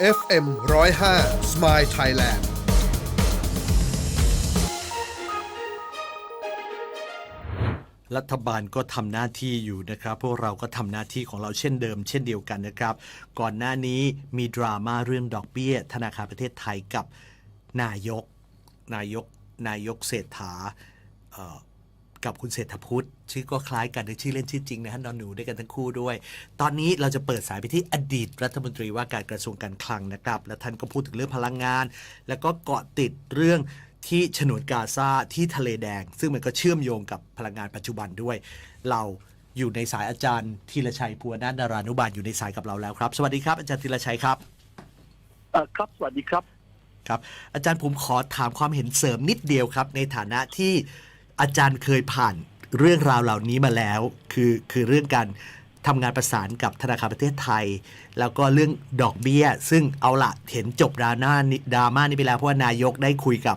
FM 105 Smile Thailand รัฐบาลก็ทำหน้าที่อยู่นะครับ พวกเราก็ทำหน้าที่ของเราเช่นเดิม เช่นเดียวกันนะครับ ก่อนหน้านี้มีดราม่าเรื่องดอกเบี้ย ธนาคารประเทศไทยกับนายก นายก นายกเศรษฐาเออ กับคุณเศรษฐพุทธชื่อก็คล้ายกันในชื่อเล่นชื่อจริงนะฮะนอนหนูด้วยกันทั้งคู่ด้วย ตอนนี้เราจะเปิดสายไปที่อดีตรัฐมนตรีว่าการกระทรวงการคลังนะครับ และท่านก็พูดถึงเรื่องพลังงาน แล้วก็เกาะติดเรื่องที่ฉนวนกาซาที่ทะเลแดง ซึ่งมันก็เชื่อมโยงกับพลังงานปัจจุบันด้วย เราอยู่ในสายอาจารย์ธีรชัยพัวนาถดารานุบาลอยู่ในสายกับเราแล้วครับ สวัสดีครับ อาจารย์ธีรชัยครับเอ่อครับสวัสดีครับครับ อาจารย์ผมขอถามความเห็นเสริมนิดเดียวครับ ในฐานะที่ อาจารย์เคยผ่านเรื่องราวเหล่านี้มาแล้ว คือคือเรื่องการทำงานประสานกับธนาคารประเทศไทย แล้วก็เรื่องดอกเบี้ย ซึ่งเอาละเห็นจบดราม่านี้ดราม่านี้ไปแล้วเพราะว่านายกได้คุยกับ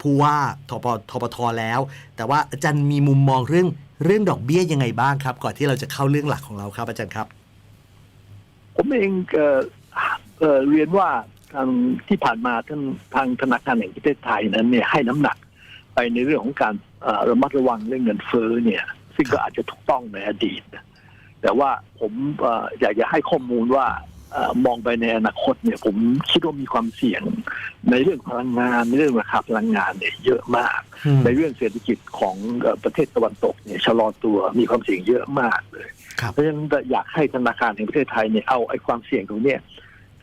ผู้ว่าทปทปทแล้ว แต่ว่าอาจารย์มีมุมมองเรื่องเรื่องดอกเบี้ยยังไงบ้างครับ ก่อนที่เราจะเข้าเรื่องหลักของเราครับ อาจารย์ครับ ผมเองเออเออเรียนว่าทางที่ผ่านมาท่านทางธนาคารแห่งประเทศไทยนั้นเนี่ยให้น้ำหนัก ไปในเรื่องของการเอ่อระมัดระวังเรื่องเงินเฟ้อเนี่ย ซึ่งก็อาจจะถูกต้องในอดีตนะแต่ว่าผมเอ่ออยากจะให้ข้อมูลว่าเอ่อมองไปในอนาคตเนี่ย ผมคิดว่ามีความเสี่ยงในเรื่องพลังงานในเรื่องราคาพลังงานเนี่ยเยอะมาก ในเรื่องเศรษฐกิจของเอ่อประเทศตะวันตกเนี่ยชะลอตัวมีความเสี่ยงเยอะมากเลยครับเพราะฉะนั้นอยากให้ธนาคารแห่งประเทศไทยเนี่ยเอาไอ้ความเสี่ยงตรงเนี้ย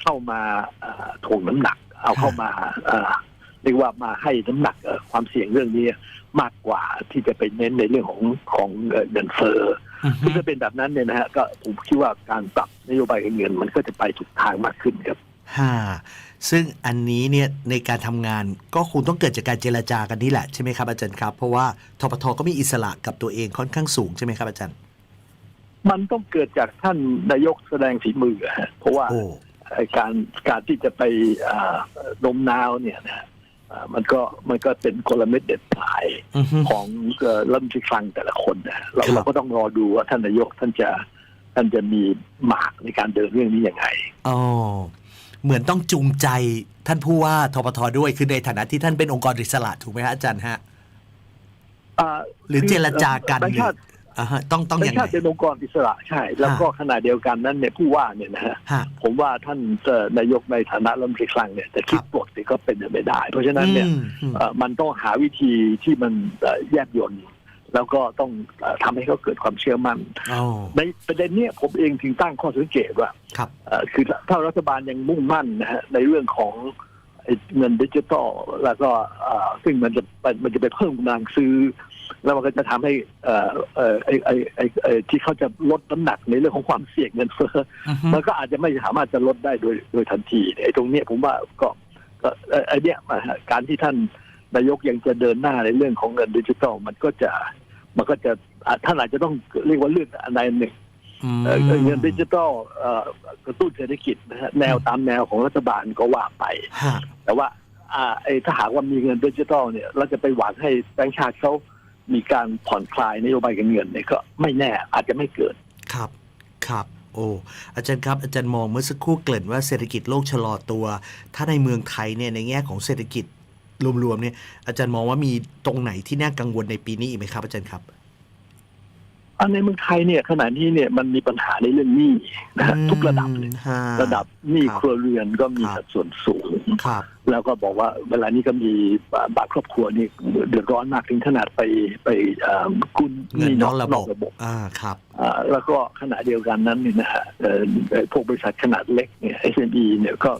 เข้ามาเอ่อถ่วงน้ำหนัก เอาเข้ามา เอ่อเรียกว่ามาให้น้ำหนักเอ่อความเสี่ยงเรื่องนี้มากกว่าที่จะไปเน้นในเรื่องของของเอ่อเงินเฟ้ออือฮึซึ่งถ้าเป็นแบบนั้นเนี่ยนะฮะก็ผมคิดว่าการปรับนโยบายการเงินมันก็จะไปถูกทางมากขึ้นครับฮ่าซึ่งอันนี้เนี่ยในการทำงานก็คงต้องเกิดจากการเจรจากันนี่แหละใช่ไหมครับอาจารย์ครับ เพราะว่าทปทก็มีอิสระกับตัวเองค่อนข้างสูงใช่ไหมครับอาจารย์ มันต้องเกิดจากท่านนายกแสดงฝีมือฮะเพราะว่าโอ้ไอ้การการที่จะไปอ่าโน้มน้าวเนี่ยนะฮะอ่า มันก็มันก็เป็นกลเม็ดเด็ดปลายอือฮึของเอ่อรัฐมนตรีคลังแต่ละคนนะเราครับเราก็ต้องรอดูว่าท่านนายกท่านจะท่านจะมีหมากในการเดินเรื่องนี้ยังไงอ๋อเหมือนต้องจูงใจท่านผู้ว่าทปทด้วยคือในฐานะที่ท่านเป็นองค์กรอิสระถูกไหมฮะอาจารย์ฮะอ่าหรือเจรจากันแบงค์ชาติ อ่าฮะต้องต้องแบงยังค์ไงชาติเป็นองค์กรอิสระใช่ แล้วก็ขณะเดียวกันนั้นเนี่ยผู้ว่าเนี่ยนะฮะฮะ ผมว่าท่านเอ่อนายกในฐานะรัฐมนตรีคลังเนี่ยจะคิดครับบทนี่ก็เป็นไปไม่ได้ เพราะฉะนั้นเนี่ย อืมอืม เอ่อมันต้องหาวิธีที่มันเอ่อแยบยลแล้วก็ต้องเอ่อทำให้เขาเกิดความเชื่อมั่น อ๋อในประเด็นเนี้ยผมเองถึงตั้งข้อสังเกตว่าครับ เอ่อคือถ้ารัฐบาลยังมุ่งมั่นนะฮะในเรื่องของไอ้ เงินดิจิตอลแล้วก็เอ่อซึ่งมันจะมันจะไปเพิ่มกำลังซื้อ แล้วมันก็จะทำให้เอ่อเอ่อไอ้ไอ้ไอ้ไอ้ที่เขาจะลดน้ำหนักในเรื่องของความเสี่ยงเงินเฟ้ออือฮึมันก็อาจจะไม่สามารถจะลดได้โดยโดยทันทีไอ้ตรงเนี้ยผมว่าก็ก็เอ่อไอ้เนี้ยมาฮะการที่ท่านนายกยังจะเดินหน้าในเรื่องของเงินดิจิตอลมันก็จะมันก็จะอะท่านอาจจะต้องเรียกว่าเลือกอันใดอันหนึ่งอืม เอ่อเงินดิจิตอลเอ่อกระตุ้นเศรษฐกิจนะฮะแนวตามแนวของรัฐบาลก็ว่าไปฮะแต่ว่าอ่าไอ้ถ้าหากว่ามีเงินดิจิตอลเนี่ยเราจะไปหวังให้แบงก์ชาติเขามีการผ่อนคลายนโยบายการเงินเนี่ยก็ไม่แน่อาจจะไม่เกิดครับครับโอ้อาจารย์ครับอาจารย์มองเมื่อสักครู่เกริ่นว่าเศรษฐกิจโลกชะลอตัว ถ้าในเมืองไทยเนี่ยในแง่ของเศรษฐกิจรวมๆเนี่ยอาจารย์มองว่ามีตรงไหนที่น่ากังวลในปีนี้อีกไหมครับ อาจารย์ครับ อันในเมืองไทยเนี่ยขณะนี้เนี่ยมันมีปัญหาในเรื่องหนี้นะฮะทุกระดับเลยฮระดับหนี้ครับครัวเรือนก็มีครับสัดส่วนสูงครับแล้วก็บอกว่าเวลานี้ก็มีบางครอบครัวนี่เดือดร้อนมากถึงขนาดไปไปเอ่อกู้หเงินนี้นอกระบบระบบอ่าครับอ่าแล้วก็ขณะเดียวกันนั้นเนี่ยนะฮะเอ่อเอ่อพวกบริษัทขนาดเล็กเนี่ย SME เนี่ยก็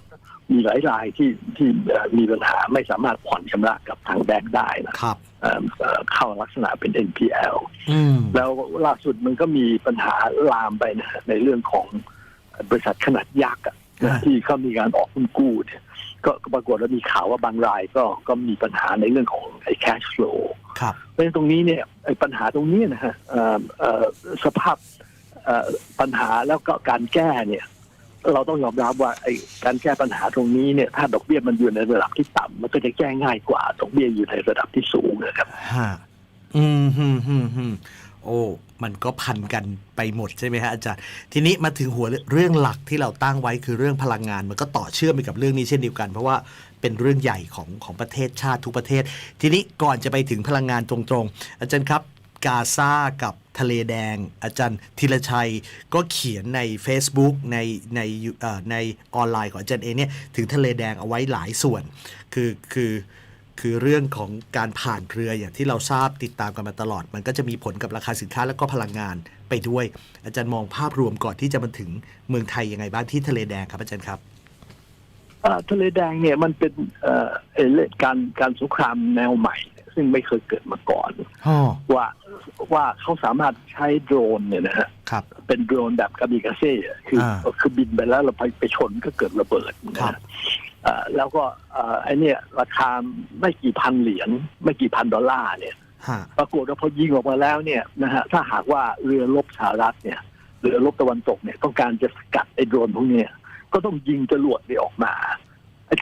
มีหลายรายที่ที่เอ่อมีปัญหาไม่สามารถผ่อนชำระกับทางแบงก์ได้นะครับเอ่อเอ่อเข้าลักษณะเป็น NPL อืมแล้วล่าสุดมันก็มีปัญหาลามไปนะฮะในเรื่องของบริษัทขนาดยักษ์อะนะอ่าที่เขามีการออกหุ้นกู้เนี่ยก็ก็ปรากฏว่ามีข่าวว่าบางรายก็ก็มีปัญหาในเรื่องของไอ้ cash flow ครับเพราะฉะนั้นตรงนี้เนี่ยไอ้ปัญหาตรงนี้นะฮะเอ่อเอ่อสภาพเอ่อปัญหาแล้วก็การแก้เนี่ย เราต้องยอมรับว่าไอ้การแก้ปัญหาตรงนี้เนี่ยถ้าดอกเบี้ยมันอยู่ในระดับที่ต่ำมันก็จะแก้ง่ายกว่าดอกเบี้ยอยู่ในระดับที่สูงนะครับฮะอืมฮึมฮึมฮึมโอ้มันก็พันกันไปหมดใช่ไหมฮะอาจารย์ ทีนี้มาถึงหัวเรื่องหลักที่เราตั้งไว้คือเรื่องพลังงาน มันก็ต่อเชื่อมไปกับเรื่องนี้เช่นเดียวกัน เพราะว่าเป็นเรื่องใหญ่ของของประเทศชาติทุกประเทศ ทีนี้ก่อนจะไปถึงพลังงานตรงๆ อาจารย์ครับ กาซากับทะเลแดง อาจารย์ธีรชัยก็เขียนใน Facebook ในในออในออนไลน์ของอาจารย์เองเนี่ยถึงทะเลแดงเอาไว้หลายส่วน คือคือคือเรื่องของการผ่านเรืออย่างที่เราทราบติดตามกันมาตลอด มันก็จะมีผลกับราคาสินค้าแล้วก็พลังงานไปด้วย อาจารย์มองภาพรวมก่อนที่จะมาถึงเมืองไทยยังไงบ้างที่ทะเลแดงครับอาจารย์ครับทะเลแดงเนี่ยมันเป็นเอ่อเอ่อเรื่องการการสงครามแนวใหม่ ซึ่งไม่เคยเกิดมาก่อนอ๋อว่าว่าเขาสามารถใช้โดรนเนี่ยนะฮะครับเป็นโดรนแบบกาบิกาเซ่อะคืออาคือบินไปแล้วเราไปไปชนก็เกิดระเบิดนะครัฮะบอ่าแล้วก็อ่าไอเนี่ยราคาไม่กี่พันเหรียญไม่กี่พันดอลลาร์เนี่ยฮะปรากฏว่าพอยิงออกมาแล้วเนี่ยนะฮะถ้าหากว่าเรือรบสหรัฐเนี่ยเรือรบตะวันตกเนี่ยต้องการจะสกัดไอ้โดรนพวกเนี้ยก็ต้องยิงจรวดเนี่ยออกมาไอ้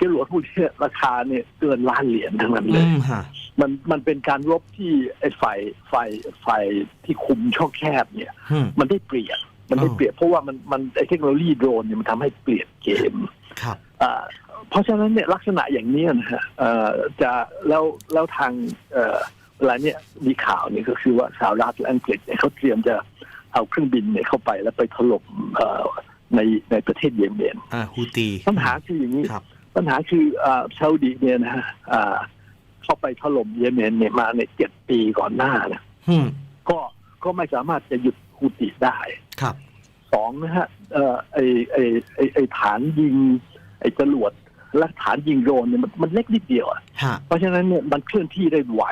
จรวดพวกเนี้ยราคาเนี่ยเกินล้านเหรียญทั้งนั้นเลอืยมฮะมันมันเป็นการรบที่ไอ้ฝ่ายฝ่ายฝ่ายที่คุมช่องแคบเนี่ยอืมมันได้เปรียบมันได้อ๋อเปรียบเพราะว่ามันมันไอ้เทคโนโลยีโดรนเนี่ยมันทำให้เปลี่ยนเกมครับอ่าเพราะฉะนั้นเนี่ยลักษณะอย่างนี้นะฮะเอ่อจะแล้วแล้วทางเอ่อเวลาเนี่ยมีข่าวเนี่ยก็คือว่าสหรัฐและอังกฤษเนี่ยเขาเตรียมจะเอาเครื่องบินเนี่ยเข้าไปแล้วไปถล่มเอ่อในในประเทศเยเมนอ่าฮูตีปัญหาคืออย่างนี้ครับ ปัญหาคือเอ่อซาอุดีเนี่ยนะฮะอ่าเข้าไปถล่มเยเมนเนี่ยมาในเจ็ดปีก่อนหน้านะอืมก็ก็ไม่สามารถจะหยุดฮูติได้ครับสองนะฮะเอ่อไอไอไอไอฐานยิง ไอจรวดและฐานยิงโดรนเนี่ยมันมันเล็กนิดเดียวอะฮะเพราะฉะนั้นเนี่ยมันเคลื่อนที่ได้ไว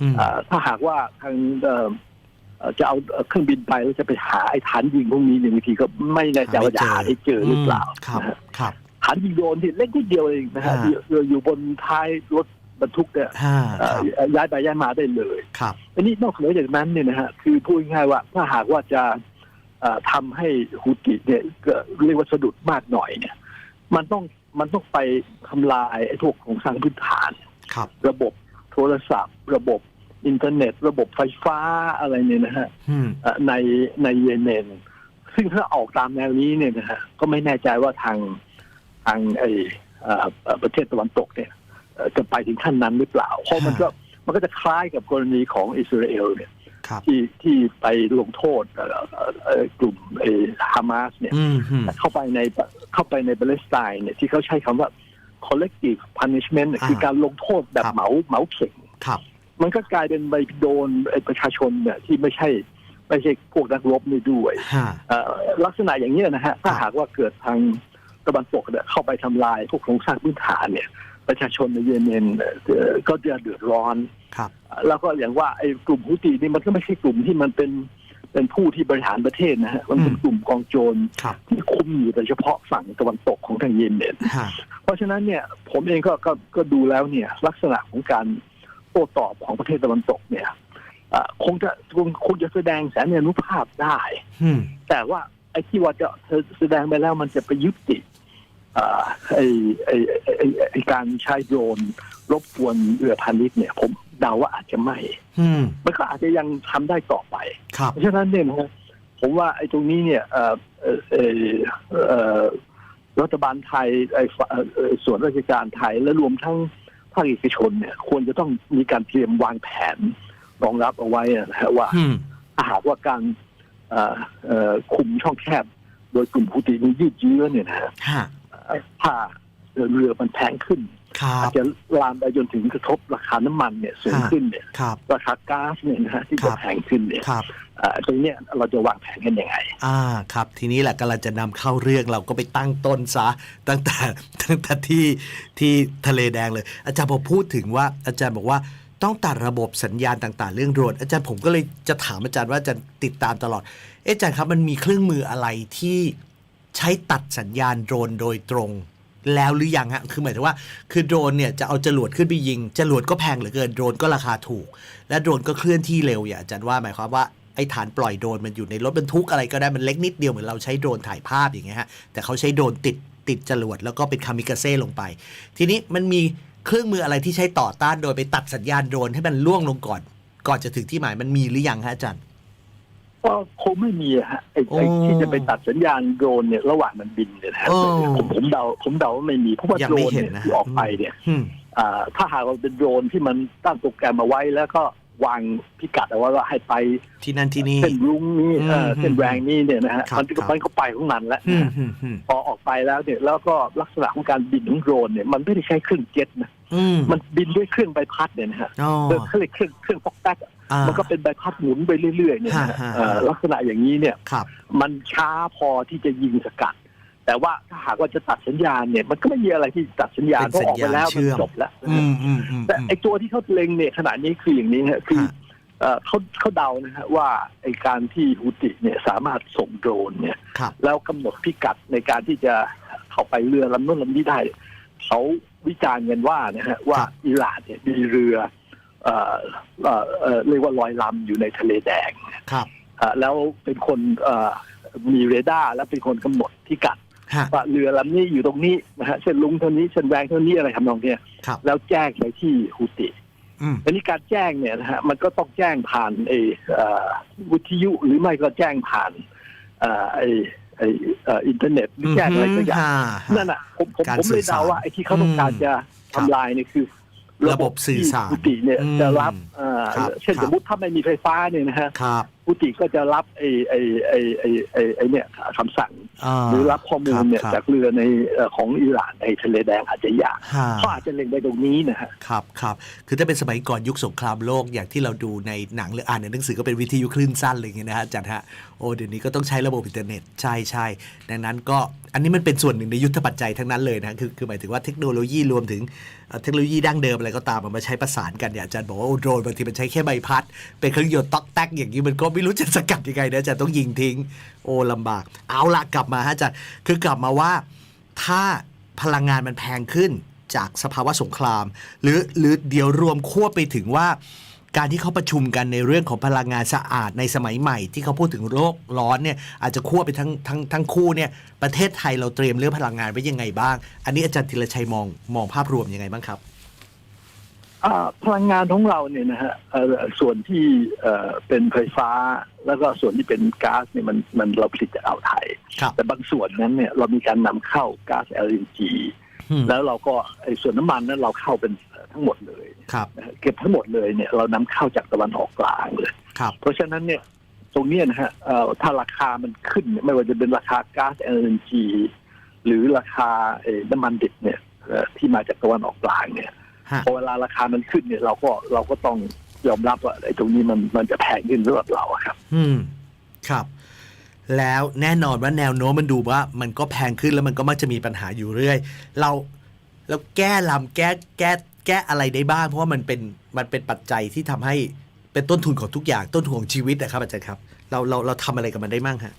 อืมอ่าถ้าหากว่าทางเอ่อเอ่อจะเอาเครื่องบินไปแล้วจะไปหาไอ้ฐานยิงพวกนี้เนี่ยบางทีก็ไม่แน่ใจว่าจะหาได้เจอหรือเปล่า ครับนะฮะครับฐานยิงโดรนที่เล็กนิดเดียวเองนะฮะฮะ อยู่อยู่บนท้ายรถบรรทุกเนี่ยห้าเอ่คอรับย้ายไปย้ายมาได้เลย ครับ อันนี้นอกเหนือจากนั้นเนี่ยนะฮะคือพูดง่ายๆว่าถ้าหากว่าจะเอ่อทำให้ฮูติเนี่ยเกิดเรียกว่าสะดุดมากหน่อยเนี่ย มันต้องมันต้องไปทำลายไอ้พวกโครงสร้างพื้นฐาน ครับ ระบบโทรศัพท์ ระบบอินเทอร์เน็ต ระบบไฟฟ้าอะไรเนี่ยนะฮะอืม เอ่อในในเยเมนซึ่งถ้าออกตามแนวนี้เนี่ยนะฮะก็ไม่แน่ใจว่าทาง ทางไอเอ่อเอ่อประเทศตะวันตกเนี่ยเอ่อจะไปถึงขั้นนั้นหรือเปล่า เพราะมันก็มันก็จะคล้ายกับกรณีของอิสราเอลเนี่ยครับที่ที่ไปลงโทษเอ่อเอ่อเอ่อกลุ่มไอ้ฮามาสเนี่ยอืมอืมเข้าไปในเข้าไปในปาเลสไตน์เนี่ยที่เขาใช้คำว่า collective punishment เนี่ยอ่าคือการลงโทษแบบครับเหมาเหมาเข่งครับมันก็กลายเป็นไปโดนไอ้ประชาชนเนี่ยที่ไม่ใช่ไม่ใช่พวกนักรบนี่ด้วยฮะเอ่อลักษณะอย่างนี้ยนะฮะถ้าครับหากว่าเกิดทาง ตะวันตกเนี่ยเข้าไปทำลายพวกโครงสร้างพื้นฐานเนี่ย ประชาชนในเยเมนเอ่อก็จะเดือดร้อนครับ แล้วก็อย่างว่าไอ้กลุ่มฮุตีนี่มันก็ไม่ใช่กลุ่มที่มันเป็นเป็นผู้ที่บริหารประเทศนะฮะมันเป็นอืมกลุ่มกองโจรครับที่คุมอยู่แต่เฉพาะฝั่งตะวันตกของทางเยเมนฮะเพราะฉะนั้นเนี่ยผมเองก็ก็ก็ดูแล้วเนี่ยลักษณะของการโต้ตอบของประเทศตะวันตกเนี่ยเอ่อคงจะคงคงจะแสดงแสนยานุภาพได้อืมแต่ว่าไอ้ที่ว่าจะแสดงไปแล้วมันจะไปยุติเอ่อ ไอ้ไอ้ไอ้ไอ้ไอ้การใช้โดรนรบกวนเรือพาณิชย์เนี่ย ผมเดาว่าอาจจะไม่อืมมันก็อาจจะยังทำได้ต่อไปครับเพราะฉะนั้นเนี่ยนะฮะผมว่าไอ้ตรงนี้เนี่ยเอ่อเอ่อเอ่อเอ่อรัฐบาลไทยไอ้ฝ่าเอ่อเอ่อส่วนราชการไทยและรวมทั้งภาคเอกชนเนี่ย ควรจะต้องมีการเตรียมวางแผนรองรับเอาไว้นะฮะว่าอืมถ้าหากว่าการเอ่อเอ่อคุมช่องแคบ โดยกลุ่มผู้ตีนี้ยืดเยื้อเนี่ยนะฮะฮะเอ่อ ถ้าเรือมันแพงขึ้นครัอาบจจะลามไปจนถึงกระทบราคาน้ำมันเนี่ยสูงขึ้นเนี่ยครับราคาก๊าซเนี่ยนะฮะที่ครัจะบแพงขึ้นเนี่ยครับเอ่อตรงเนี้ยเราจะวางแผนกันยังไง อ่าครับ ทีนี้แหละกำลังจะนำเข้าเรื่องเราก็ไปตั้งต้นซะตั้งแต่ตั้งแต่ที่ที่ทะเลแดงเลย อาจารย์พอพูดถึงว่าอาจารย์บอกว่าต้องตัดระบบสัญญาณต่าง ๆ เรื่องโดรนอาจารย์ผมก็เลยจะถามอาจารย์ว่าอาจารย์ติดตามตลอด เอ๊ะอาจารย์ครับมันมีเครื่องมืออะไรที่ ใช้ตัดสัญญาณโดรนโดยตรง แล้วหรือยังฮะ คือหมายถึงว่า คือโดรนเนี่ยจะเอาจรวดขึ้นไปยิง จรวดก็แพงเหลือเกิน โดรนก็ราคาถูก และโดรนก็เคลื่อนที่เร็วอย่างอาจารย์ว่าหมายความว่าไอ้ฐานปล่อยโดรนมันอยู่ในรถบรรทุกอะไรก็ได้มันเล็กนิดเดียวเหมือนเราใช้โดรนถ่ายภาพอย่างเงี้ยฮะ แต่เขาใช้โดรนติดติดจรวดแล้วก็เป็นคามิกาเซ่ลงไป ทีนี้มันมีเครื่องมืออะไรที่ใช้ต่อต้านโดยไปตัดสัญญาณโดรนให้มันล่วงลงก่อน ก่อนจะถึงที่หมายมันมีหรือยังฮะอาจารย์ ก็คงไม่มีอะฮะไอ้ไอ้โอ้ที่จะไปตัดสัญญาณโดรนเนี่ยระหว่างมันบินเนี่ยนะฮะโอ้ผมผมเดาผมเดาว่าไม่มีเพราะว่ายังโดรไม่นเห็นเนี่ยนะ ที่ออกไปเนี่ยอืม อ่าถ้าหากว่าเป็นโดรนที่มันตั้งโปรแกรมมาไว้แล้วก็วางพิกัดเอาไว้ว่าให้ไปที่นั่นที่นี่ เส้นรุ้งนี้เอ่ออืมเส้นแรงนี้เนี่ยนะฮะครับมันก็ครับ มันก็ไปของมันแล้วอืนะมฮะอืมอืมพอออกไปแล้วเนี่ยแล้วก็ลักษณะของการบินของโดรนเนี่ยมันไม่ได้ใช้เครื่องเจ็ตนะอืมมันบินด้วยเครื่องใบพัดเนี่ยนะฮะ อ๋อ เครื่องเครื่องเครื่องฟอกแท็กอ่า มันก็เป็นใบพัดหมุนไปเรื่อยๆเนี่ยนะฮะฮะฮะเอ่อลักษณะอย่างนี้เนี่ยครับมันช้าพอที่จะยิงสกัด แต่ว่าถ้าหากว่าจะตัดสัญญาณเนี่ยมันก็ไม่มีอะไรที่ตัดสัญญาณเป็นเพราะออกไปแล้วสัญญาณเชื่มันอมจบแล้วอืมอืมอืมแต่ไอตัวที่เขาเล็งเนี่ยขณะนี้คืออย่างนี้ฮะคือฮะเอ่อเขาเขาเดานะฮะว่าไอการที่ฮูติเนี่ยสามารถส่งโดรนเนี่ยครับแล้วกำหนดพิกัดในการที่จะเข้าไปเรือลำนู้นลำนี้ได้เขาวิจารณ์กันว่านะฮะว่าอิหร่านเนี่ยมีเรือ เอ่อเอ่อเอ่อเรียกว่าลอยลำอยู่ในทะเลแดงครับอ่าแล้วเป็นคนเอ่อมีเรดาร์และเป็นคนกำหนดพิกัดฮะว่าเรือลำนี้อยู่ตรงนี้นะฮะเส้นลุงเท่านี้เส้นแวงเท่านี้อะไรทำนองเนี้ยครับแล้วแจ้งไปที่ฮูติอืมอันนี้การแจ้งเนี่ยนะฮะมันก็ต้องแจ้งผ่านไอเอ่อวิทยุหรือไม่ก็แจ้งผ่านเอ่อไอไอเอ่ออินเทอร์เน็ตหรือแจ้งอะไรสักอย่างฮะนั่นอะผมผมการผมเลยสื่อสารเดาว่าไอ้ที่เขาต้องการจะครับทำลายเนี่ยคือ ระบบสื่อสารที่ฮูติเนี่ยอืมจะรับเอ่อครับเช่นครับสมมติถ้าไม่มีไฟฟ้าเนี่ยนะฮะ ครับพุติก็จะรับไอ้ไอ้ไอ้ไอ้ไอ้ไอ้เนี่ยคำสั่งาหรือรับข้อมูลเนี่ยครับจากเรือในเอ่อของอิหร่านในทะเลแดงอาจจะยากฮะ เขาอาจจะเล็งไปตรงนี้นะฮะ ครับครับคือถ้าเป็นสมัยก่อนยุคสงครามโลกอย่างที่เราดูในหนังหรืออ่านในหนังสือก็เป็นวิทยุคลื่นสั้นอะไรอย่างเงี้ยนะฮะอาจารย์ฮะโอ้เดี๋ยวนี้ก็ต้องใช้ระบบอินเทอร์เน็ตใช่ใช่ดังนั้นก็อันนี้มันเป็นส่วนหนึ่งในยุทธปัจจัยทั้งนั้นเลยนะคือคือหมายถึงว่าเทคโนโลยีรวมถึงเอ่อเทคโนโลยีดั้งเดิมอะไรก็ตามมันมาใช้ประสานกันเนี่ยอาจารย์บอกว่าโอ้โดรนบางทีมันใช้แค่ใบพัด เป็นเครื่องยนต์ต๊อกแต๊กอย่างนี้มันก็ไม่รู้จะสกัดยังไงนะอาจารย์ต้องยิงทิ้ง โอ้ลำบาก เอาละกลับมาฮะอาจารย์คือกลับมาว่าถ้าพลังงานมันแพงขึ้นจากสภาวะสงคราม หรือหรือเดี๋ยวรวมควบไปถึงว่า การที่เขาประชุมกันในเรื่องของพลังงานสะอาดในสมัยใหม่ ที่เขาพูดถึงโลกร้อนเนี่ยอาจจะควไปทั้งทั้งทั้งคู่เนี่ยประเทศไทยเราเตรียมเรื่องพลังงานไว้ยังไงบ้าง อันนี้อาจารย์ธีรชัยมองมองภาพรวมยังไงบ้างครับ พลังงานของเราเนี่ยนะฮะเอ่อส่วนที่เอ่อเป็นไฟฟ้า แล้วก็ส่วนที่เป็นก๊าซเนี่ยมันมันเราผลิตจากอ่าวไทยครับแต่บางส่วนนั้นเนี่ยเรามีการนำเข้าก๊าซ LNG อืมแล้วเราก็ไอ้ส่วนน้ำมันนั้นเราเข้าเป็นทั้งหมดเลยครับนะฮะเก็บทั้งหมดเลยเนี่ยเรานำเข้าจากตะวันออกกลางเลยครับเพราะฉะนั้นเนี่ยตรงเนี้ยนะฮะเอ่อถ้าราคามันขึ้นเนี่ยไม่ว่าจะเป็นราคาก๊าซ LNG หรือราคาเอ่อน้ำมันดิบเนี่ยเอ่อที่มาจากตะวันออกกลางเนี่ยฮะ พอเวลาราคามันขึ้นเนี่ยเราก็เราก็ต้องยอมรับว่าไอ้ตรงนี้มันมันจะแพงขึ้นสำหรับเราอะครับ อืม ครับ แล้วแน่นอนว่าแนวโน้มมันดูว่า มันก็แพงขึ้นแล้วมันก็มักจะมีปัญหาอยู่เรื่อย เราเราแก้ลำแก้แก้แก้อะไรได้บ้าง เพราะว่ามันเป็นมันเป็นปัจจัยที่ทำให้เป็นต้นทุนของทุกอย่างต้นทุนของชีวิตนะครับอาจารย์ครับ เราเราเราทำอะไรกับมันได้มั่งฮะ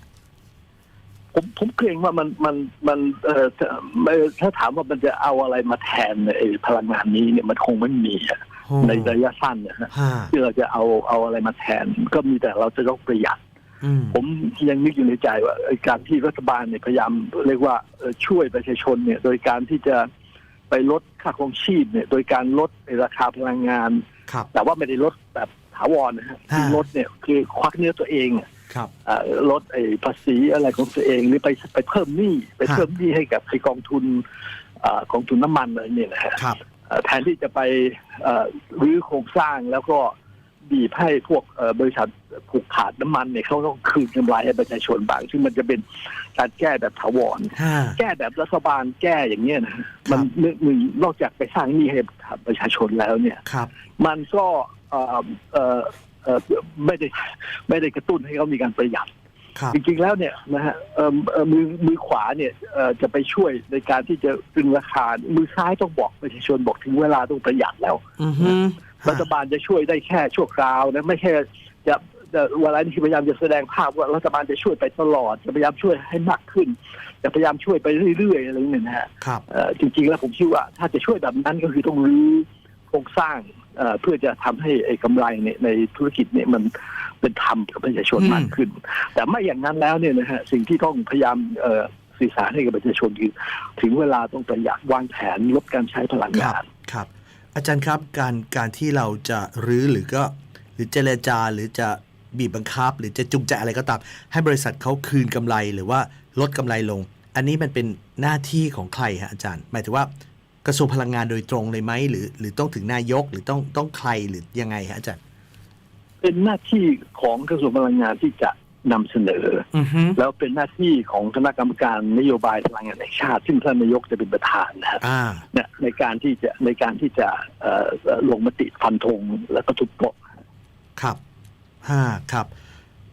ผมผมเกรงว่ามันมันมันเอ่อถ้าไม่ถ้าถามว่ามันจะเอาอะไรมาแทนไอ้พลังงานนี้เนี่ยมันคงไม่มีอะโอ้ในระยะสั้นนะฮะฮะที่เราจะเอาเอาอะไรมาแทน ก็มีแต่เราจะต้องประหยัดอืมผมยังนึกอยู่ในใจว่าไอ้การที่รัฐบาลเนี่ยพยายามเรียกว่าเอ่อช่วยประชาชนเนี่ย โดยการที่จะไปลดค่าครองชีพเนี่ย โดยการลดไอ้ราคาพลังงานครับแต่ว่าไม่ได้ลดแบบถาวรนะฮะที่อ่าลดเนี่ยคือควักเนื้อตัวเองอะครับเอ่อ ลดไอ้ภาษีอะไรของตัวเองหรือไปไปเพิ่มหนี้ไปฮะเพิ่มหนี้ให้กับไอ้กองทุนเอ่อกองทุนน้ำมันอะไรเนี่ยนะฮะครับเอ่อแทนที่จะไปเอ่อรื้อโครงสร้างแล้วก็บีบให้พวกเอ่อบริษัทผูกขาดน้ำมันเนี่ยเขาต้องคืนกำไรให้ประชาชนบาง ซึ่งมันจะเป็นการแก้แบบถาวรฮะแก้แบบรัฐบาลแก้อย่างเงี้ยนะฮะมันนึกนึงนอกจากไปสร้างหนี้ให้ประชาชนแล้วเนี่ยครับมันก็ เอ่อเอ่อเอ่อไม่ได้ไม่ได้กระตุ้นให้เขามีการประหยัดครับจริงๆแล้วเนี่ยนะฮะเอิ่มเอ่อมือมือขวาเนี่ยเอ่อจะไปช่วยในการที่จะตึงราคา มือซ้ายต้องบอกประชาชนบอกถึงเวลาต้องประหยัดแล้วอือฮึรัฐบาลจะช่วยได้แค่ชั่วคราวนะไม่ใช่จะจะเวลานี้พยายามจะแสดงภาพว่ารัฐบาลจะช่วยไปตลอดจะพยายามช่วยให้มากขึ้น จะพยายามช่วยไปเรื่อยๆอะไรอย่างเงี้ยนะฮะครับเอ่อจริงๆแล้วผมคิดว่าถ้าจะช่วยแบบนั้นก็คือต้องรื้อโค รงสร้างเอ่อเพื่อจะทำให้ไอ้กำไรเนี่ยในธุรกิจเนี่ยมันเป็นธรรมกับประชาชนอืมมากขึ้น แต่ไม่อย่างนั้นแล้วเนี่ยนะฮะสิ่งที่ต้องพยายามเอ่อสื่อสารให้กับประชาชนคือถึงเวลาต้องประหยัดวางแผนลดการใช้พลังครังาบนครับ อาจารย์ครับการการที่เราจะรื้อหรือก็หรือเจรจาหรือจะบีบบังคับ หรือจะจูงใจอะไรก็ตามให้บริษัทเขาคืนกำไรหรือว่าลดกำไรลง อันนี้มันเป็นหน้าที่ของใครฮะอาจารย์ หมายถึงว่า กระทรวงพลังงานโดยตรงเลยไหมหรือ หรือต้องถึงนายกหรือต้องต้องใครหรือยังไงฮะอาจารย์เป็นหน้าที่ของกระทรวงพลังงานที่จะนำเสนออือฮึแล้วเป็นหน้าที่ของคณะกรรมการนโยบายพลังงานแห่งชาติ ซึ่งท่านนายกจะเป็นประธานนะฮะอ่าเนี่ยในการที่จะในการที่จะเอ่อเอ่อลงมติฟันธงแล้วก็ทุบโต๊ะครับห้าครับ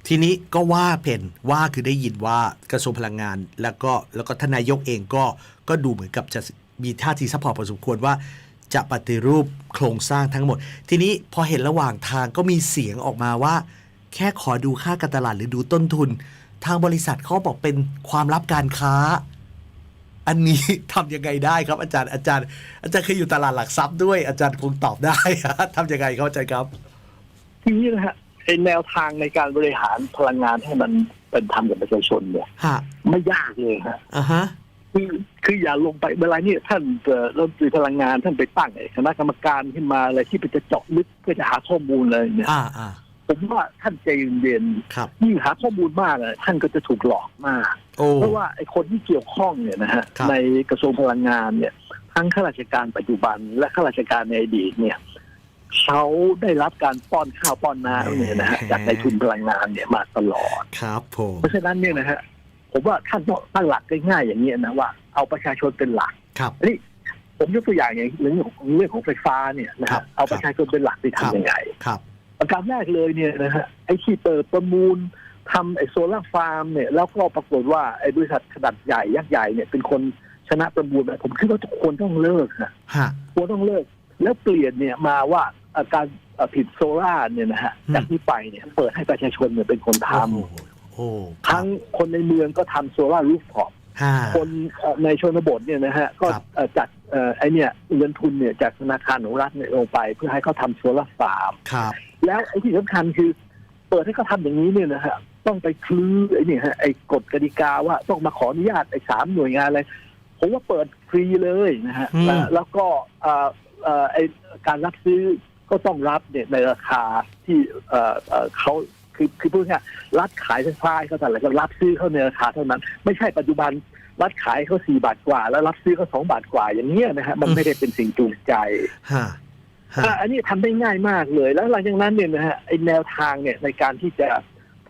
ทีนี้ก็ว่าเป็นว่าคือได้ยินว่ากระทรวงพลังงาน แล้วก็แล้วก็ทานนายกเองก็ก็ดูเหมือนกับจะ มีท่าทีซัพพอร์ตพอสมควรว่าจะปฏิรูปโครงสร้างทั้งหมด ทีนี้พอเห็นระหว่างทางก็มีเสียงออกมาว่า แค่ขอดูค่าการตลาดหรือดูต้นทุน ทางบริษัทเขาบอกเป็นความลับการค้า อันนี้ทำยังไงได้ครับ อาจารย์อาจารย์ อาจารย์เคยอยู่ตลาดหลักทรัพย์ด้วยอาจารย์คงตอบได้ทำยังไงครับอาจารย์ครับทีนี้นะฮะไอ้แนวทางในการบริหารพลังงานให้มันเป็นธรรมกับประชาชนเนี่ยฮะไม่ยากเลยฮะอ่าฮะ คือคืออย่าลงไปเวลานี้ท่านเอ่อรัฐมนตรีพลังงานท่านไปตั้งไอ้คณะกรรมการขึ้นมาอะไรที่ไปจะเจาะลึกเพื่อจะหาข้อมูลเลยเนี่ยอ่าอ่าผมว่าท่านใจเย็นครับๆยิ่งหาข้อมูลมากอะท่านก็จะถูกหลอกมากโอ้เพราะว่าไอ้คนที่เกี่ยวข้องเนี่ยนะฮะครับในกระทรวงพลังงานเนี่ย ทั้งข้าราชการปัจจุบัน และข้าราชการในอดีตเนี่ยเขาได้รับการป้อนข้าวป้อนน้ำเนี่ยนะฮะจากในทุนพลังงานเนี่ยมาตลอดครับผมเพราะฉะนั้นเนี่ยนะฮะ ผมว่าท่านต้องตั้งหลักง่ายๆอย่างนี้ยนะว่าเอาประชาชนเป็นหลักครับอันนี้ผมยกตัวอย่างอย่างเรื่องของเรื่องของไฟฟ้าเนี่ยนะครัฮะบเอาประชาชนเป็นหลักที่ครับทำยังไงครับประการแรกเลยเนี่ยนะฮะไอ้ที่เปิดประมูลทำไอ้โซลาร์ฟาร์มเนี่ยแล้วก็ปรากฏว่าไอ้บริษัทขนาดใหญ่ยักษ์ใหญ่เนี่ยเป็นคนชนะประมูลเนี่ยผมคิดว่าทุกคนต้องเลิกฮะฮะควรต้องเลิก แล้วเปลี่ยนเนี่ยมาว่าเอ่อการเอ่อผิดโซล่าร์เนี่ยนะฮะอืมจากนี้ไปเนี่ยเปิดให้ประชาชนเนี่ยเป็นคนทโอ้ โหโอ้ำทั้งคนในเมืองก็ทำโซล่าร์รูฟท็อปห้าคนเอ่อในชนบทเนี่ยนะฮะก็ครับเอ่อจัดเอ่อไอเนี่ยเงินทุนเนี่ยจากธนาคารของรัฐเนี่ยลงไป เพื่อให้เขาทำโซลาร์ฟาร์มครับแล้วไอ้ที่สำคัญคือ เปิดให้เขาทำอย่างนี้เนี่ยนะฮะต้องไปคลื้อไอ้เนี่ยฮะไอ้กฎกติกาว่าต้องมาขออนุญาตไอ้สามหน่วยงานอะไรผมว่าเปิดฟรีเลยนะฮะอืมแล้วแล้วก็เอ่อเอ่อไอ้การรับซื้อก็ต้องรับเนี่ยในราคาที่เอ่อเอ่อเขา คือคือพูดง่ายๆรัฐขายไฟฟ้าให้เขาแต่ละก็รับซื้อเขาในราคาเท่านั้น ไม่ใช่ปัจจุบันรัฐขายเขาสี่บาทกว่า แล้วรับซื้อเขาสองบาทกว่าอย่างเงี้ยนะฮะมันไม่ได้เป็นสิ่งจูงใจฮะฮะอะอันนี้ทำได้ง่ายมากเลย แล้วหลังจากนั้นเนี่ยนะฮะไอแนวทางเนี่ยในการที่จะ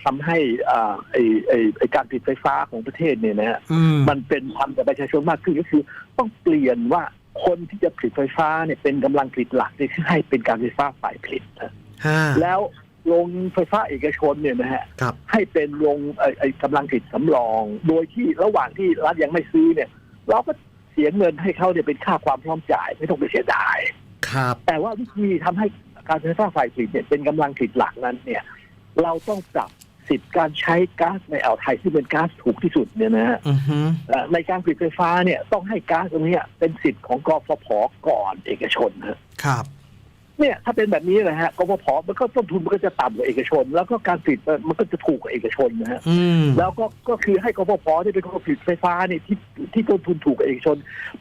ทำให้อ่าไอไอไอการผลิตไฟฟ้าของประเทศเนี่ยนะฮะอืมมันเป็นธรรมกับประชาชนมากขึ้นก็คือ ต้องเปลี่ยนว่าคนที่จะผลิตไฟฟ้าเนี่ยเป็นกำลังผลิตหลักที่ให้เป็นการไฟฟ้าฝ่ายผลิตนะฮะแล้ว โรงไฟฟ้าเอกชนเนี่ยนะฮะครับ ให้เป็นโรงไอไอกำลังผลิตสำรอง โดยที่ระหว่างที่รัฐยังไม่ซื้อเนี่ย เราก็เสียเงินให้เขาเนี่ยเป็นค่าความพร้อมจ่ายไม่ต้องไปเสียดาย ครับ แต่ว่าวิธีทำให้การไฟฟ้าฝ่ายผลิตเนี่ยเป็นกำลังผลิตหลักนั้นเนี่ย เราต้องปรับสิทธิ์การใช้ก๊าซในอ่าวไทยที่เป็นก๊าซถูกที่สุดเนี่ยนะฮะ อือฮึเอ่อในการผลิตไฟฟ้าเนี่ยต้องให้ก๊าซตรงเนี้ยเป็นสิทธิ์ของกฟผก่อนเอกชนนะฮะครับ เนี่ยถ้าเป็นแบบนี้นะฮะกฟผมันก็ต้นทุนมันก็จะต่ำกว่าเอกชน แล้วก็การผลิตมันก็จะถูกกว่าเอกชนนะฮะอืมแล้วก็ก็คือให้กฟผที่เป็นคนผลิตไฟฟ้าเนี่ยที่ที่ต้นทุนถูกกว่าเอกชน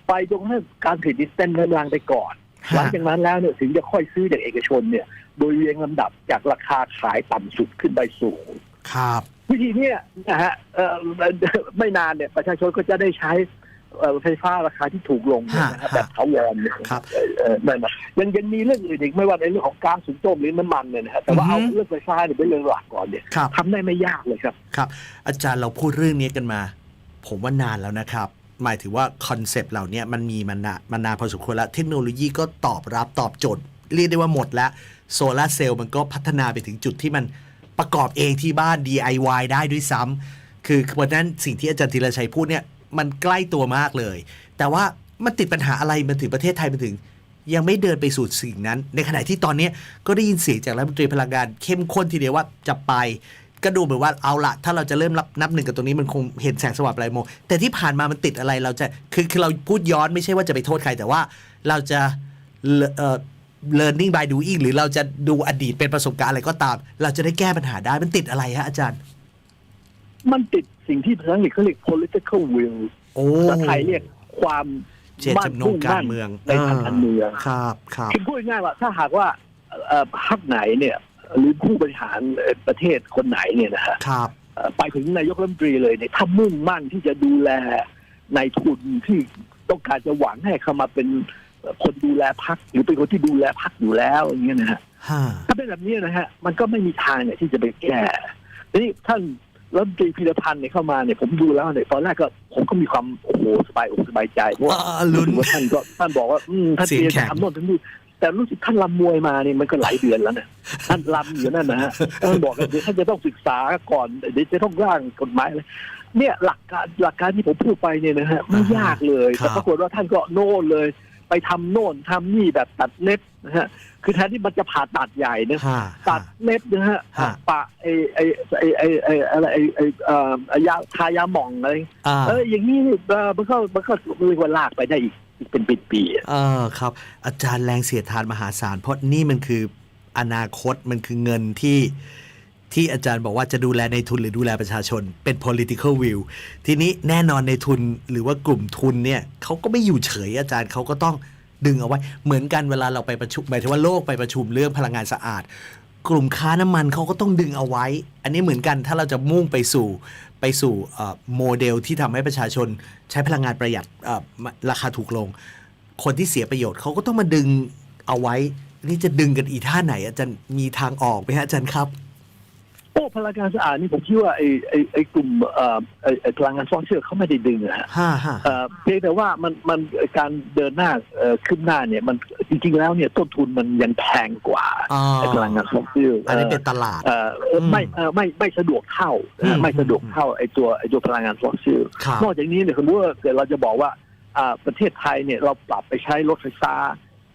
ไปจนกระทั่งการผลิตนี่เต้นกำลังไปก่อนหลังจากนั้นแล้วเนี่ยถึงจะค่อยซื้อจากเอกชนเนี่ย โดยเรียงลำดับจากราคาขายต่ำสุดขึ้นไปสูงครับวิธีเนี้ยนะฮะเอ่อไม่นานเนี่ยประชาชนก็จะได้ใช้เอ่อ ไฟฟ้าราคาที่ถูกลงเนี่ยนะฮะฮะแบบถาวรเนี่ยครับเอ่อเอ่อนั่นนะยังยังมีเรื่องอื่นอีกไม่ว่าในเรื่องของก๊าซสูงต้มหรือน้ำมันเนี่ยนะฮะแต่ว่าอือฮึเอาเรื่องไฟฟ้าเนี่ยเป็นเรื่องหลักก่อนเนี่ยครับทำได้ไม่ยากเลยครับครับ อาจารย์เราพูดเรื่องนี้กันมา ผมว่านานแล้วนะครับหมายถึงว่าคอนเซปต์เหล่านี้มันมีมานานมานานพอสมควรแล้ว เทคโนโลยีก็ตอบรับตอบโจทย์ เรียกได้ว่าหมดแล้วโซลาร์เซลล์มันก็พัฒนาไปถึงจุดที่มันประกอบเองที่บ้าน DIY ได้ด้วยซ้ำคือวันนั้นสิ่งที่อาจารย์ธีรชัยพูดเนี่ย มันใกล้ตัวมากเลย แต่ว่ามันติดปัญหาอะไรมันถึงประเทศไทยมันถึง ยังไม่เดินไปสู่สิ่งนั้น ในขณะที่ตอนนี้ก็ได้ยินเสียงจากรัฐมนตรีพลังงานเข้มข้นทีเดียวว่าจะไปก็ดูเหมือนว่าเอาละถ้าเราจะเริ่มรับนับหนึ่งกับตรงนี้มันคงเห็นแสงสว่างปลายโมงแต่ที่ผ่านมามันติดอะไรเราจะคือคือเราพูดย้อนไม่ใช่ว่าจะไปโทษใคร แต่ว่าเราจะเอ่อ learning by doing หรือเราจะดูอดีตเป็นประสบการณ์อะไรก็ตาม เราจะได้แก้ปัญหาได้มันติดอะไรฮะอาจารย์ มันติด สิ่งที่ภาษาอังกฤษเขาเรียก political will โอ้ภาษาไทยเรียกความเจตจำนงการเมืองในทางการเมืองครับครับคือพูดง่ายๆว่าถ้าหากว่าเอ่อพรรคไหนเนี่ยหรือผู้บริหารเอ่อประเทศคนไหนเนี่ยนะฮะครับเอ่อไปถึงนายกรัฐมนตรีเลยเนี่ยถ้ามุ่งมั่นที่จะดูแลในายทุนที่ต้องการจะหวังให้เขามาเป็นเอ่อคนดูแลพักหรือเป็นคนที่ดูแลพักอยู่แล้วอย่างเงี้ยนะฮะฮะถ้าเป็นแบบนี้นะฮะมันก็ไม่มีทางเนี่ยที่จะไปแก้ทีนี้ท่าน รัฐมนตรีพิรพันธ์เนี่ยเข้ามาเนี่ยผมดูแล้วเนี่ยตอนแรกก็ผมก็มีความโอ้โหสบายอกสบายใจเพราะว่าอ่าลุ้นรู้สึกว่าท่านก็ท่านบอกว่าอืมท่านเสียงเตรียมแข็งจะทำโน่นทำนี่แต่รู้สึกท่านลำมวยมาเนี่ยมันก็หลายเดือนแล้วเนี่ยท่านลำอยู่นั่นนะฮะท่านบอกว่าเดี๋ยวท่านจะต้องศึกษาก่อนเดี๋ยวจะต้องร่างกฎหมายอะไรเนี่ยหลักการหลักการที่ผมพูดไปเนี่ยนะฮะไม่ยากเลยครับแต่ปรากฏว่าท่านก็โน่นเลย ไปทำโน่นทำนี่แบบตัดเล็บนะฮะคือแทนที่มันจะผ่าตัดใหญ่เนี่ยฮะตัดเล็บนะฮะฮะปะไอไอไอไอไออะไรไอไอเอ่อยาทายาหม่องอะไรอ่าเอออย่างนี้นี่เออมันก็มันก็เรียกว่าลากไปได้อีกอีกเป็นปีๆอะเออครับ อาจารย์แรงเสียดทานมหาศาลเพราะนี่มันคืออนาคตมันคือเงินที่ ที่อาจารย์บอกว่าจะดูแลในทุนหรือดูแลประชาชน เป็น political will ทีนี้แน่นอนในทุนหรือว่ากลุ่มทุนเนี่ยเขาก็ไม่อยู่เฉยอาจารย์เขาก็ต้องดึงเอาไว้ เหมือนกันเวลาเราไปประชุมหมายถึงว่าโลกไปประชุมเรื่องพลังงานสะอาด กลุ่มค้าน้ำมันเขาก็ต้องดึงเอาไว้ อันนี้เหมือนกันถ้าเราจะมุ่งไปสู่ไปสู่โมเดลที่ทำให้ประชาชนใช้พลังงานประหยัดราคาถูกลง คนที่เสียประโยชน์เขาก็ต้องมาดึงเอาไว้นี่จะดึงกันอีท่าไหน อาจารย์มีทางออกไหมฮะอาจารย์ครับ โอ้พลังงานสะอาดนี่ผมคิดว่าไอ้ไอ้ไอ้กลุ่มเอ่อไอ้ไอ้พลังงานฟอสซิลเขาไม่ได้ดึงอะฮะฮ่าฮ่าเอ่อเพียงแต่ว่ามันมันการเดินหน้าเอ่อขึ้นหน้าเนี่ยมันจริงๆแล้วเนี่ยต้นทุนมันยังแพงกว่าอ๋อไอ้พลังงานฟอสซิลอันนี้เป็นตลาด เอ่อเอ่อไม่เอ่อไม่ไม่สะดวกเท่านะฮะอืมไม่สะดวกเท่าไอ้ตัวไอ้ตัวพลังงานฟอสซิลครับ นอกจากนี้เนี่ยสมมติว่าเกิดเราจะบอกว่าอ่าประเทศไทยเนี่ยเราปรับไปใช้รถไฟฟ้า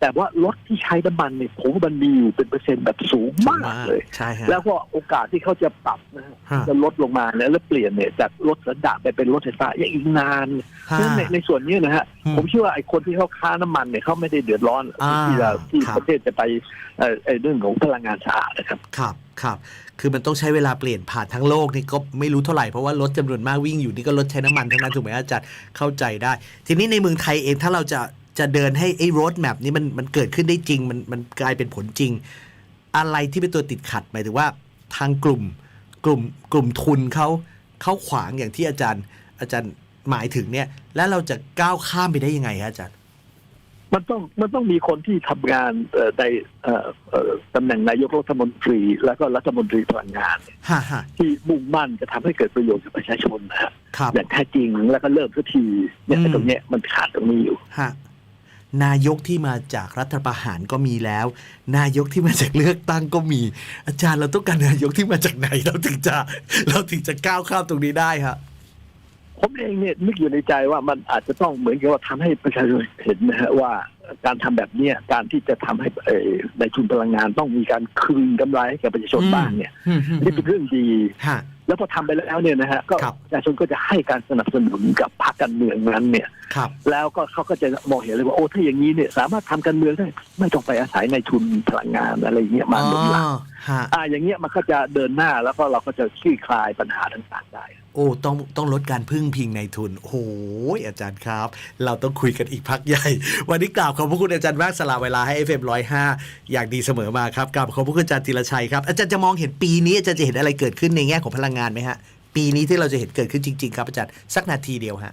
แต่ว่ารถที่ใช้น้ำมันเนี่ยผมว่ามันมีอยู่เป็นเปอร์เซ็นต์แบบสูงมากเลย ใช่ฮะแล้วก็โอกาสที่เขาจะปรับนะฮะฮะจะลดลงมาเนี่ยแล้วเปลี่ยนเนี่ยจากรถสันดาปไปเป็นรถไฟฟ้ายังอีกนานเพราะฉะนั้นในในส่วนนี้นะฮะอืมผมเชื่อว่าไอ้คนที่เขาค้าน้ำมันเนี่ยเขาไม่ได้เดือดร้อนอ่าที่เราที่ครับประเทศจะไปเอ่อไอ้เรื่องของพลังงานสะอาดนะครับครับครับ คือมันต้องใช้เวลาเปลี่ยนผ่านทั้งโลกนี่ก็ไม่รู้เท่าไหร่ เพราะว่ารถจำนวนมากวิ่งอยู่นี่ก็รถใช้น้ำมันทั้งนั้นถูกไหมอาจารย์เข้าใจได้ ทีนี้ในเมืองไทยเองถ้าเราจะ จะเดินให้ไอ้รถแมพนี้มันมันเกิดขึ้นได้จริง มันมันกลายเป็นผลจริง อะไรที่เป็นตัวติดขัดหมายถึงว่าทางกลุ่มกลุ่มกลุ่มทุนเขาเขาขวางอย่างที่อาจารย์ อาจารย์หมายถึงเนี่ย แล้วเราจะก้าวข้ามไปได้ยังไงฮะอาจารย์ มันต้องมันต้องมีคนที่ทำงานเอ่อในเอ่อเอ่อตำแหน่งนายกรัฐมนตรี แล้วก็รัฐมนตรีพลังงานฮ่าฮ่าที่มุ่งมั่นจะทำให้เกิดประโยชน์กับประชาชนนะฮะครับอย่างแท้จริงแล้วก็เริ่มสักทีเนี่ยอืมตรงเนี้ยมันขาดตรงนี้อยู่ฮะ นายกที่มาจากรัฐประหารก็มีแล้ว นายกที่มาจากเลือกตั้งก็มี อาจารย์เราต้องการนายกที่มาจากไหนเราถึงจะเราถึงจะก้าวข้ามตรงนี้ได้ฮะผมเองเนี่ยนึกอยู่ในใจว่ามันอาจจะต้องเหมือนกับว่าทำให้ประชาชนเห็นนะฮะว่าการทำแบบเนี้ยการที่จะทำให้เอ่อในทุนพลังงานต้องมีการคืนกำไรให้กับประชาชนบ้างเนี่ยอืมอืมนี่เป็นเรื่องดีฮะ แล้วพอทำไปแล้วเนี่ยนะฮะก็ครับประชาชนก็จะให้การสนับสนุนกับพรรคการเมืองนั้นเนี่ยครับแล้วก็เขาก็จะมองเห็นเลยว่าโอ้ถ้าอย่างนี้เนี่ยสามารถทำการเมืองได้ไม่ต้องไปอาศัยในทุนพลังงานอะไรอย่างเงี้ยมาหนุนหลังอ๋อฮะอ่าอย่างเงี้ยมันก็จะเดินหน้าแล้วก็เราก็จะคลี่คลายปัญหาต่างๆได้ โอ้ต้องต้องลดการพึ่งพิงในทุน โอ้โหอาจารย์ครับ เราต้องคุยกันอีกพักใหญ่ วันนี้กราบขอบพระคุณอาจารย์มากสละเวลาให้ FM 105 อย่างดีเสมอมาครับกราบขอบพระคุณอาจารย์ธีรชัยครับอาจารย์จะมองเห็นปีนี้อาจารย์จะเห็นอะไรเกิดขึ้นในแง่ของพลังงานไหมฮะ ปีนี้ที่เราจะเห็นเกิดขึ้นจริง ๆ ครับอาจารย์สักนาทีเดียวฮะ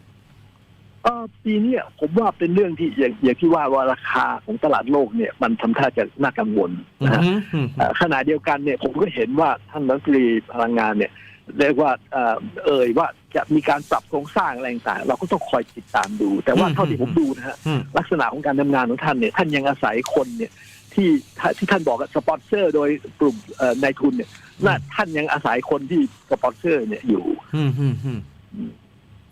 เออปีเนี้ยผมว่าเป็นเรื่องที่อย่างอย่างที่ว่าว่าราคาของตลาดโลกเนี่ย มันทำท่าจะน่ากังวลนะฮะอืมอืมเอ่อขณะเดียวกันเนี่ยผมก็เห็นว่าท่านรัฐมนตรีพลังงานเนี่ยเรียกว่าเอ่อเอ่ยว่าจะมีการปรับโครงสร้างอะไรต่างๆเราก็ต้องคอยติดตามดู แต่ว่าเท่าที่ผมดูนะฮะอืม ลักษณะของการทำงานของท่านเนี่ยท่านยังอาศัยคนเนี่ยที่ที่ท่านบอกว่าสปอนเซอร์โดยกลุ่มเอ่อนายทุนเนี่ยน่าท่านยังอาศัยคนที่สปอนเซอร์เนี่ยอยู่ อืมอืมอืม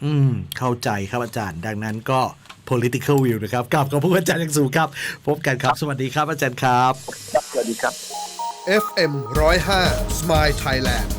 อืม เข้าใจครับอาจารย์ ดังนั้นก็ political view นะครับกลับกับผู้อาจารย์ยังสูงครับ พบกันครับ สวัสดีครับอาจารย์ครับครับสวัสดีครับ FM 105 Smile Thailand